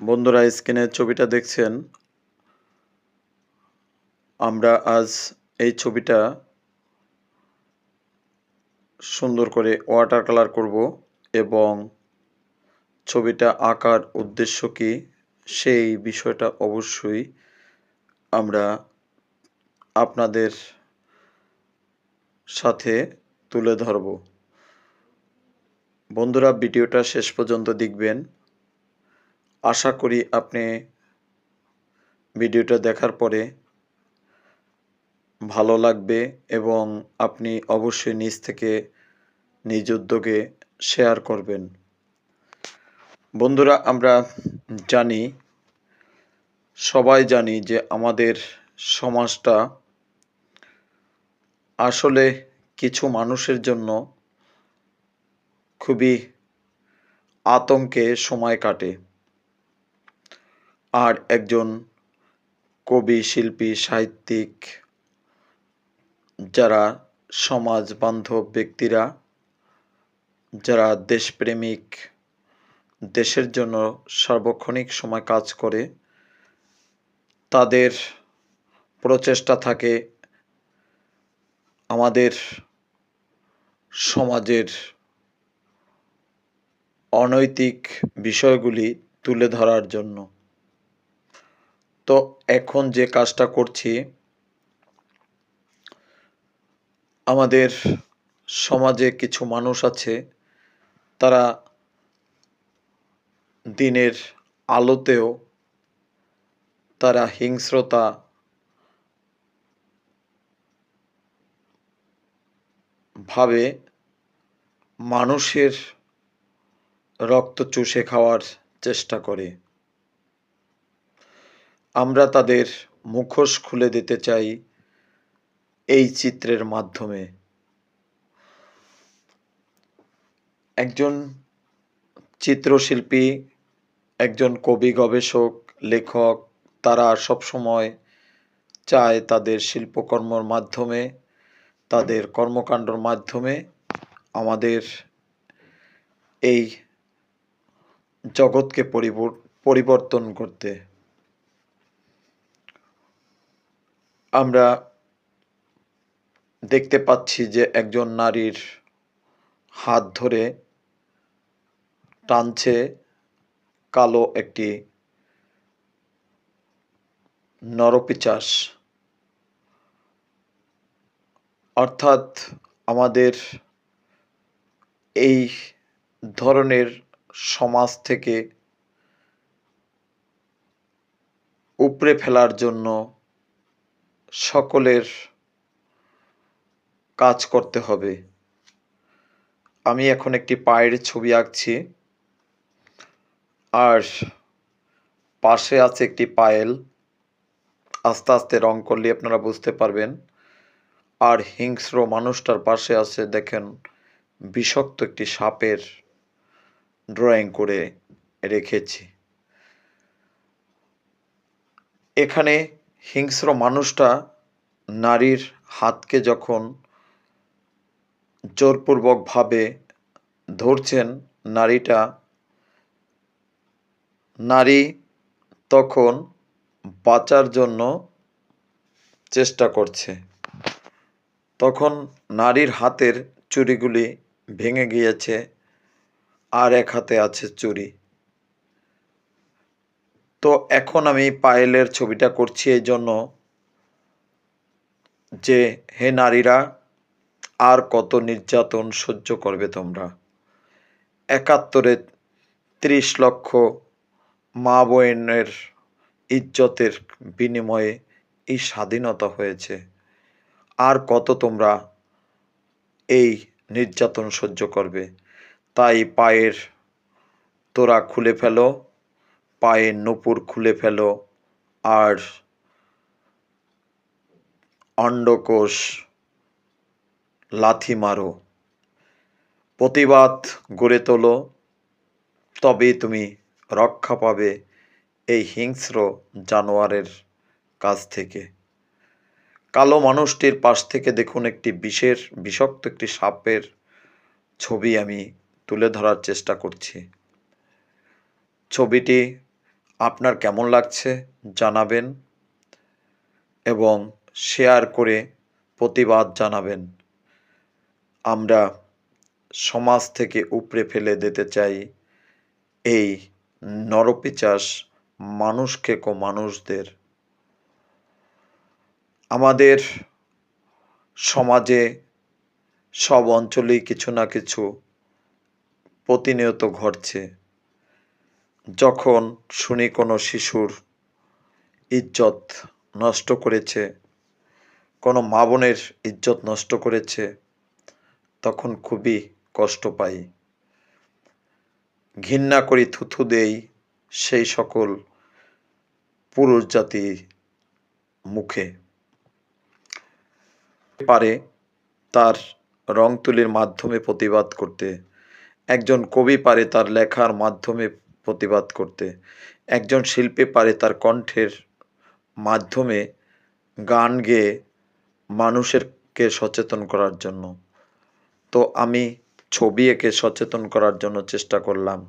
বন্ধুরা, স্ক্রিনে ছবিটা দেখছেন? আমরা আজ এই ছবিটা সুন্দর করে ওয়াটার কালার করব এবং ছবিটা আঁকার উদ্দেশ্য কি সেই বিষয়টা অবশ্যই আমরা আপনাদের সাথে তুলে ধরব। বন্ধুরা, ভিডিওটা শেষ পর্যন্ত দেখবেন। আশা করি আপনি ভিডিওটা দেখার পরে ভালো লাগবে এবং আপনি অবশ্যই নিজ থেকে নিজ উদ্যোগে শেয়ার করবেন। বন্ধুরা, আমরা জানি, সবাই জানি যে আমাদের সমাজটা আসলে কিছু মানুষের জন্য খুবই আতঙ্কে সময় কাটে। আর একজন কবি, শিল্পী, সাহিত্যিক যারা সমাজ বান্ধব ব্যক্তিরা, যারা দেশপ্রেমিক, দেশের জন্য সার্বক্ষণিক সময় কাজ করে, তাদের প্রচেষ্টা থাকে আমাদের সমাজের অনৈতিক বিষয়গুলি তুলে ধরার জন্য। তো এখন যে কাজটা করছি, আমাদের সমাজে কিছু মানুষ আছে, তারা দিনের আলোতেও তারা হিংস্রতা ভাবে মানুষের রক্ত চুষে খাওয়ার চেষ্টা করে। আমরা তাদের মুখোশ খুলে দিতে চাই এই চিত্রের মাধ্যমে। একজন চিত্রশিল্পী, একজন কবি গবেষক, লেখক, তারা সবসময় চায় তাদের শিল্পকর্মর মাধ্যমে, তাদের কর্মকাণ্ডর মাধ্যমে আমাদের এই জগৎকে পরিবর্তন করতে। আমরা দেখতে পাচ্ছি যে একজন নারীর হাত ধরে টানছে কালো একটি নরপিচাস। অর্থাৎ আমাদের এই ধরনের সমাজ থেকে উপড়ে ফেলার জন্য সকলের কাজ করতে হবে। আমি এখন একটি পায়ের ছবি আঁকছি। আর পাশে আছে একটি পায়েল। আস্তে আস্তে রং করলে আপনারা বুঝতে পারবেন। আর হিংস্র মানুষটার পাশে আছে, দেখেন, বিষাক্ত একটি সাপের ড্রয়িং করে রেখেছি। এখানে হিংস্র মানুষটা নারীর হাতকে যখন জোরপূর্বকভাবে ধরছেন নারীটা, নারী তখন বাঁচার জন্য চেষ্টা করছে। তখন নারীর হাতের চুরিগুলি ভেঙে গিয়েছে আর এক হাতে আছে চুড়ি তো এখন আমি পায়েলের ছবিটা করছি এই জন্য যে, হে নারীরা, আর কত নির্যাতন সহ্য করবে তোমরা? একাত্তরে ত্রিশ লক্ষ মা বোনের ইজ্জতের বিনিময়ে এই স্বাধীনতা হয়েছে। আর কত তোমরা এই নির্যাতন সহ্য করবে? তাই পায়ের তোরা খুলে ফেলো। পায়ের নপুর খুলে ফেলো আর অন্ডকোষ লাথি মারো। প্রতিবাদ গড়ে তোলো, তবেই তুমি রক্ষা পাবে এই হিংস্র জানোয়ারের কাছ থেকে। কালো মানুষটির পাশ থেকে দেখুন একটি বিশের বিষাক্ত একটি সাপের ছবি আমি তুলে ধরার চেষ্টা করছি। ছবিটি আপনার কেমন লাগছে জানাবেন এবং শেয়ার করে প্রতিবাদ জানাবেন। আমরা সমাজ থেকে উপড়ে ফেলে দিতে চাই এই নরপিচাস মানুষ খেকো মানুষদের। আমাদের সমাজে সব অঞ্চলেই কিছু না কিছু প্রতিনিয়ত ঘটছে। যখন শুনি কোনো শিশুর ইজ্জত নষ্ট করেছে, কোনো মা বোনের ইজ্জত নষ্ট করেছে, তখন খুবই কষ্ট পাই। ঘৃণা করি, থুথু দেই সেই সকল পুরুষ জাতি মুখে। পারে তার রং তুলির মাধ্যমে প্রতিবাদ করতে। একজন কবি পারে তার লেখার মাধ্যমে প্রতিবাদ করতে। একজন শিল্পী পারে তার কণ্ঠের মাধ্যমে গান গেয়ে মানুষেরকে সচেতন করার জন্য। তো আমি ছবি এঁকে সচেতন করার জন্য চেষ্টা করলাম।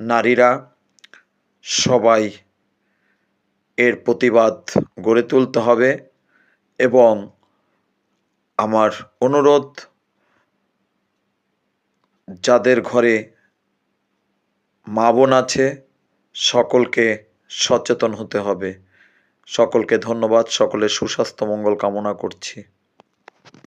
নারীরা সবাই এর প্রতিবাদ গড়ে তুলতে হবে এবং আমার অনুরোধ, যাদের ঘরে মা বোন আছে সকলকে সচেতন হতে হবে। সকলকে ধন্যবাদ সকলের সুস্বাস্থ্য মঙ্গল কামনা করছি।